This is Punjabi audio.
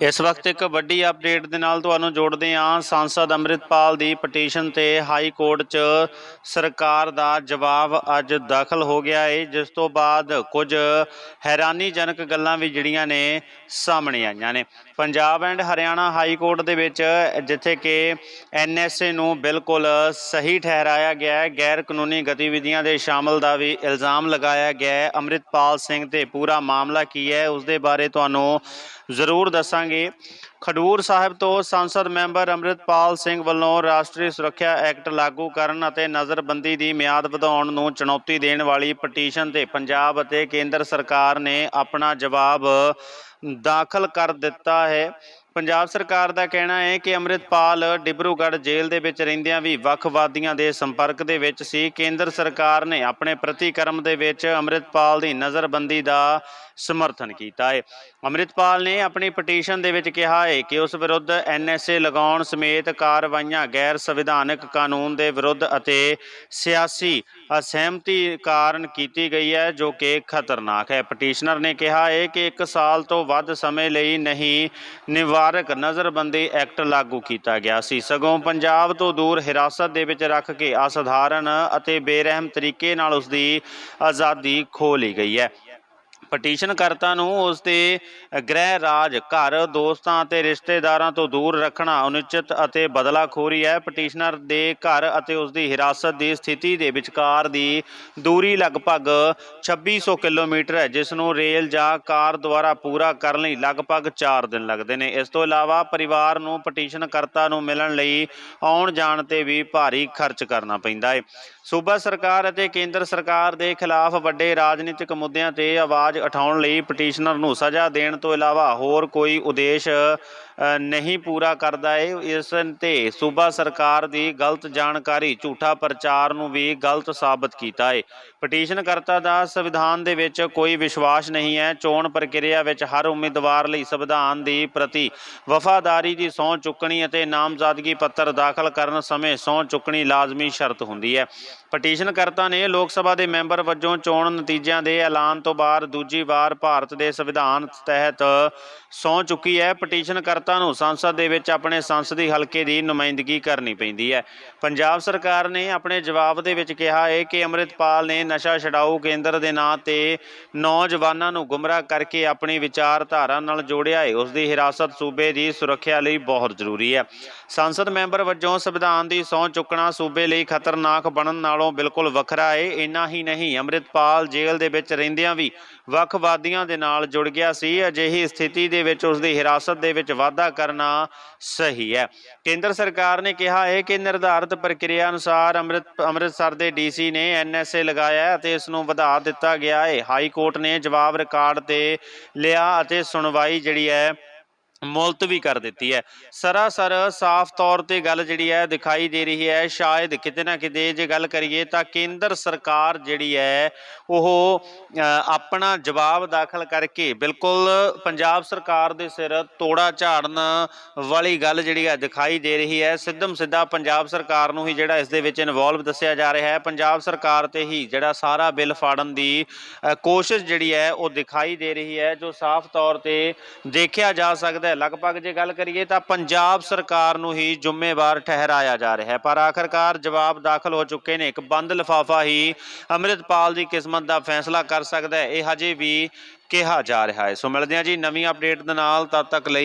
ਇਸ ਵਕਤ ਇੱਕ ਵੱਡੀ ਅਪਡੇਟ ਦੇ ਨਾਲ ਤੁਹਾਨੂੰ ਜੋੜਦੇ ਹਾਂ। ਸੰਸਦ ਅੰਮ੍ਰਿਤਪਾਲ ਦੀ ਪਟੀਸ਼ਨ ਤੇ ਹਾਈ ਕੋਰਟ 'ਚ ਸਰਕਾਰ ਦਾ ਜਵਾਬ ਅੱਜ ਦਾਖਲ ਹੋ ਗਿਆ ਹੈ ਜਿਸ ਤੋਂ ਬਾਅਦ ਕੁਝ ਹੈਰਾਨੀਜਨਕ ਗੱਲਾਂ ਵੀ ਜਿਹੜੀਆਂ ਨੇ ਸਾਹਮਣੇ ਆਈਆਂ ਨੇ। Punjab and Haryana high court ਦੇ ਵਿੱਚ ਜਿੱਥੇ ਕਿ ਐਨਐਸਏ ਨੂੰ ਬਿਲਕੁਲ ਸਹੀ ਠਹਿਰਾਇਆ ਗਿਆ ਹੈ ਗੈਰ ਕਾਨੂੰਨੀ ਗਤੀਵਿਧੀਆਂ ਦੇ ਸ਼ਾਮਲ ਦਾ ਵੀ ਇਲਜ਼ਾਮ ਲਗਾਇਆ ਗਿਆ ਹੈ ਅੰਮ੍ਰਿਤਪਾਲ ਸਿੰਘ ਤੇ ਪੂਰਾ ਮਾਮਲਾ ਕੀ ਹੈ ਉਸ ਦੇ ਬਾਰੇ ਤੁਹਾਨੂੰ ਜ਼ਰੂਰ ਦੱਸਾਂਗੇ। ਖਡੂਰ ਸਾਹਿਬ ਤੋਂ ਸੰਸਦ ਮੈਂਬਰ ਅੰਮ੍ਰਿਤਪਾਲ ਸਿੰਘ ਵੱਲੋਂ ਰਾਸ਼ਟਰੀ ਸੁਰੱਖਿਆ ਐਕਟ ਲਾਗੂ ਕਰਨ ਅਤੇ ਨਜ਼ਰਬੰਦੀ ਦੀ ਮਿਆਦ ਵਧਾਉਣ ਨੂੰ ਚੁਣੌਤੀ ਦੇਣ ਵਾਲੀ ਪਟੀਸ਼ਨ ਤੇ ਪੰਜਾਬ ਅਤੇ ਕੇਂਦਰ ਸਰਕਾਰ ਨੇ ਆਪਣਾ ਜਵਾਬ ਦਾਖਲ ਕਰ ਦਿੱਤਾ ਹੈ। ਪੰਜਾਬ ਸਰਕਾਰ ਦਾ ਕਹਿਣਾ ਹੈ ਕਿ ਅੰਮ੍ਰਿਤਪਾਲ ਡਿਬਰੂਗੜ੍ਹ ਜੇਲ੍ਹ ਦੇ ਵਿੱਚ ਰਹਿੰਦਿਆਂ ਵੀ ਵੱਖਵਾਦੀਆਂ ਦੇ ਸੰਪਰਕ ਦੇ ਵਿੱਚ ਸੀ। ਕੇਂਦਰ ਸਰਕਾਰ ਨੇ ਆਪਣੇ ਪ੍ਰਤੀਕਰਮ ਦੇ ਵਿੱਚ ਅੰਮ੍ਰਿਤਪਾਲ ਦੀ ਨਜ਼ਰਬੰਦੀ ਦਾ ਸਮਰਥਨ ਕੀਤਾ ਹੈ। ਅੰਮ੍ਰਿਤਪਾਲ ਨੇ ਆਪਣੀ ਪਟੀਸ਼ਨ ਦੇ ਵਿੱਚ ਕਿਹਾ ਹੈ ਕਿ ਉਸ ਵਿਰੁੱਧ ਐਨਐਸਏ ਲਗਾਉਣ ਸਮੇਤ ਕਾਰਵਾਈਆਂ ਗੈਰ ਸੰਵਿਧਾਨਕ ਕਾਨੂੰਨ ਦੇ ਵਿਰੁੱਧ ਅਤੇ ਸਿਆਸੀ ਅਸਹਿਮਤੀ ਕਾਰਨ ਕੀਤੀ ਗਈ ਹੈ, ਜੋ ਕਿ ਖਤਰਨਾਕ ਹੈ। ਪਟੀਸ਼ਨਰ ਨੇ ਕਿਹਾ ਹੈ ਕਿ 1 ਸਾਲ ਤੋਂ ਵੱਧ ਸਮੇਂ ਲਈ ਨਹੀਂ ਨਿਵਾਰਕ ਨਜ਼ਰਬੰਦੀ ਐਕਟ ਲਾਗੂ ਕੀਤਾ ਗਿਆ ਸੀ। ਸਗੋਂ ਪੰਜਾਬ ਤੋਂ ਦੂਰ ਹਿਰਾਸਤ ਦੇ ਵਿੱਚ ਰੱਖ ਕੇ ਅਸਧਾਰਨ ਅਤੇ ਬੇਰਹਿਮ ਤਰੀਕੇ ਨਾਲ ਉਸ ਦੀ ਆਜ਼ਾਦੀ ਖੋਹ ਲਈ ਗਈ ਹੈ। ਪਟੀਸ਼ਨਕਰਤਾ ਨੂੰ, ਉਸ ਦੇ ਗ੍ਰਹਿ ਰਾਜ, ਘਰ, ਦੋਸਤਾਂ ਅਤੇ ਰਿਸ਼ਤੇਦਾਰਾਂ ਤੋਂ ਦੂਰ ਰੱਖਣਾ ਅਨੁਚਿਤ ਅਤੇ ਬਦਲਾਖੋਰੀ ਹੈ। ਪਟੀਸ਼ਨਰ ਦੇ ਘਰ ਅਤੇ ਉਸ ਦੀ ਹਿਰਾਸਤ ਦੀ ਸਥਿਤੀ ਦੇ ਵਿਚਕਾਰ ਦੀ ਦੂਰੀ ਲਗਭਗ 2600 ਕਿਲੋਮੀਟਰ ਹੈ, ਜਿਸ ਨੂੰ ਰੇਲ ਜਾਂ ਕਾਰ ਦੁਆਰਾ ਪੂਰਾ ਕਰਨ ਲਈ ਲਗਭਗ 4 ਦਿਨ ਲੱਗਦੇ ਨੇ। ਇਸ ਤੋਂ ਇਲਾਵਾ ਪਰਿਵਾਰ ਨੂੰ ਪਟੀਸ਼ਨਕਰਤਾ ਨੂੰ ਮਿਲਣ ਲਈ ਆਉਣ ਜਾਣ ਤੇ ਵੀ ਭਾਰੀ ਖਰਚ ਕਰਨਾ ਪੈਂਦਾ ਹੈ। ਸੂਬਾ ਸਰਕਾਰ ਅਤੇ ਕੇਂਦਰ ਸਰਕਾਰ ਦੇ ਖਿਲਾਫ ਵੱਡੇ ਰਾਜਨੀਤਿਕ ਮੁੱਦਿਆਂ ਤੇ ਆਵਾਜ਼ ਉਠਾਉਣ ਲਈ ਪਟੀਸ਼ਨਰ ਨੂੰ ਸਜ਼ਾ ਦੇਣ ਤੋਂ ਇਲਾਵਾ ਹੋਰ ਕੋਈ ਉਦੇਸ਼ ਨਹੀਂ ਪੂਰਾ ਕਰਦਾ ਏ। ਇਸ ਤੇ ਸੂਬਾ ਸਰਕਾਰ ਦੀ ਗਲਤ ਜਾਣਕਾਰੀ, ਝੂਠਾ ਪ੍ਰਚਾਰ ਨੂੰ ਵੀ ਗਲਤ ਸਾਬਤ ਕੀਤਾ ਹੈ ਪਟੀਸ਼ਨਕਰਤਾ ਦਾ ਸੰਵਿਧਾਨ ਦੇ ਵਿੱਚ ਕੋਈ ਵਿਸ਼ਵਾਸ ਨਹੀਂ ਹੈ। ਚੋਣ ਪ੍ਰਕਿਰਿਆ ਵਿੱਚ ਹਰ ਉਮੀਦਵਾਰ ਲਈ ਸੰਵਿਧਾਨ ਦੀ ਪ੍ਰਤੀ ਵਫਾਦਾਰੀ ਦੀ ਸਹੁੰ ਚੁੱਕਣੀ ਅਤੇ ਨਾਮਜ਼ਦਗੀ ਪੱਤਰ ਦਾਖਲ ਕਰਨ ਸਮੇਂ ਸਹੁੰ ਚੁੱਕਣੀ ਲਾਜ਼ਮੀ ਸ਼ਰਤ ਹੁੰਦੀ ਹੈ। ਪਟੀਸ਼ਨਕਰਤਾ ਨੇ ਲੋਕ ਸਭਾ ਦੇ ਮੈਂਬਰ ਵਜੋਂ ਚੋਣ ਨਤੀਜਿਆਂ ਦੇ ਐਲਾਨ ਤੋਂ ਬਾਅਦ ਦੂਜੀ ਵਾਰ ਭਾਰਤ ਦੇ ਸੰਵਿਧਾਨ ਤਹਿਤ ਸਹੁੰ ਚੁੱਕੀ ਹੈ। ਪਟੀਸ਼ਨਕਰਤਾ ਨੂੰ ਸੰਸਦ ਦੇ ਵਿੱਚ ਆਪਣੇ ਸੰਸਦੀ ਹਲਕੇ ਦੀ ਨੁਮਾਇੰਦਗੀ ਕਰਨੀ ਪੈਂਦੀ ਹੈ। ਪੰਜਾਬ ਸਰਕਾਰ ਨੇ ਆਪਣੇ ਜਵਾਬ ਦੇ ਵਿੱਚ ਕਿਹਾ ਹੈ ਕਿ ਅੰਮ੍ਰਿਤਪਾਲ ਨੇ ਨਸ਼ਾ ਛਡਾਊ ਕੇਂਦਰ ਦੇ ਨਾਂ ਤੇ ਨੌਜਵਾਨਾਂ ਨੂੰ ਗੁੰਮਰਾਹ ਕਰਕੇ ਆਪਣੀ ਵਿਚਾਰਧਾਰਾ ਨਾਲ ਜੋੜਿਆ ਹੈ। ਉਸ ਦੀ ਹਿਰਾਸਤ ਸੂਬੇ ਦੀ ਸੁਰੱਖਿਆ ਲਈ ਬਹੁਤ ਜ਼ਰੂਰੀ ਹੈ। ਸੰਸਦ ਮੈਂਬਰ ਵਜੋਂ ਸੰਵਿਧਾਨ ਦੀ ਸਹੁੰ ਚੁੱਕਣਾ ਸੂਬੇ ਲਈ ਖਤਰਨਾਕ ਬਣਨ ਨਾਲੋਂ ਬਿਲਕੁਲ ਵੱਖਰਾ ਹੈ ਇੰਨਾ ਹੀ ਨਹੀਂ। ਅੰਮ੍ਰਿਤਪਾਲ ਜੇਲ੍ਹ ਦੇ ਵਿੱਚ ਰਹਿੰਦਿਆਂ ਵੀ ਵੱਖਵਾਦੀਆਂ ਦੇ ਨਾਲ ਜੁੜ ਗਿਆ ਸੀ। ਅਜਿਹੀ ਸਥਿਤੀ ਦੇ ਵਿੱਚ ਉਸ ਦੀ ਹਿਰਾਸਤ ਦੇ ਵਿੱਚ ਵਾਧਾ ਕਰਨਾ ਸਹੀ ਹੈ। ਕੇਂਦਰ ਸਰਕਾਰ ਨੇ ਕਿਹਾ ਹੈ ਕਿ ਨਿਰਧਾਰਤ ਪ੍ਰਕਿਰਿਆ ਅਨੁਸਾਰ ਅੰਮ੍ਰਿਤ, ਅੰਮ੍ਰਿਤਸਰ ਦੇ ਡੀਸੀ ਨੇ ਐਨਐਸਏ ਲਗਾਇਆ ਅਤੇ ਇਸ ਨੂੰ ਵਧਾ ਦਿੱਤਾ ਗਿਆ ਹੈ ਹਾਈ ਕੋਰਟ ਨੇ ਜਵਾਬ ਰਿਕਾਰਡ ਤੇ ਲਿਆ ਅਤੇ ਸੁਣਵਾਈ ਜਿਹੜੀ ਹੈ ਮੁਲਤਵੀ ਕਰ ਦਿੱਤੀ ਹੈ। ਸਰਾਸਰ ਸਾਫ਼ ਤੌਰ ਤੇ ਗੱਲ ਜਿਹੜੀ ਹੈ ਦਿਖਾਈ ਦੇ ਰਹੀ ਹੈ। ਸ਼ਾਇਦ ਕਿਤੇ ਨਾ ਕਿਤੇ ਜੇ ਗੱਲ ਕਰੀਏ ਤਾਂ ਕੇਂਦਰ ਸਰਕਾਰ ਜਿਹੜੀ ਹੈ, ਉਹ ਆਪਣਾ ਜਵਾਬ ਦਾਖਲ ਕਰਕੇ ਬਿਲਕੁਲ ਪੰਜਾਬ ਸਰਕਾਰ ਦੇ ਸਿਰ ਤੋੜਾ ਝਾੜਨ ਵਾਲੀ ਗੱਲ ਜਿਹੜੀ ਹੈ ਦਿਖਾਈ ਦੇ ਰਹੀ ਹੈ। ਸਿੱਧਮ ਸਿੱਧਾ ਪੰਜਾਬ ਸਰਕਾਰ ਨੂੰ ਹੀ ਜਿਹੜਾ ਇਸ ਦੇ ਵਿੱਚ ਇਨਵੋਲਵ ਦੱਸਿਆ ਜਾ ਰਿਹਾ ਹੈ। ਪੰਜਾਬ ਸਰਕਾਰ ਤੇ ਹੀ ਜਿਹੜਾ ਸਾਰਾ ਬਿੱਲ ਫਾੜਨ ਦੀ ਕੋਸ਼ਿਸ਼ ਜਿਹੜੀ ਹੈ ਉਹ ਦਿਖਾਈ ਦੇ ਰਹੀ ਹੈ, ਜੋ ਸਾਫ਼ ਤੌਰ ਤੇ ਦੇਖਿਆ ਜਾ ਸਕਦਾ ਹੈ ਲਗਭਗ ਜੇ ਗੱਲ ਕਰੀਏ ਤਾਂ ਪੰਜਾਬ ਸਰਕਾਰ ਨੂੰ ਹੀ ਜ਼ਿੰਮੇਵਾਰ ਠਹਿਰਾਇਆ ਜਾ ਰਿਹਾ ਹੈ। ਪਰ ਆਖਰਕਾਰ ਜਵਾਬ ਦਾਖਲ ਹੋ ਚੁੱਕੇ ਨੇ। ਇੱਕ ਬੰਦ ਲਿਫਾਫਾ ਹੀ ਅੰਮ੍ਰਿਤਪਾਲ ਦੀ ਕਿਸਮਤ ਦਾ ਫੈਸਲਾ ਕਰ ਸਕਦਾ ਹੈ, ਇਹ ਹਜੇ ਵੀ ਕਿਹਾ ਜਾ ਰਿਹਾ ਹੈ। ਸੋ ਮਿਲਦੇ ਹਾਂ ਜੀ ਨਵੀਂ ਅਪਡੇਟ ਦੇ ਨਾਲ, ਤਦ ਤੱਕ ਲਈ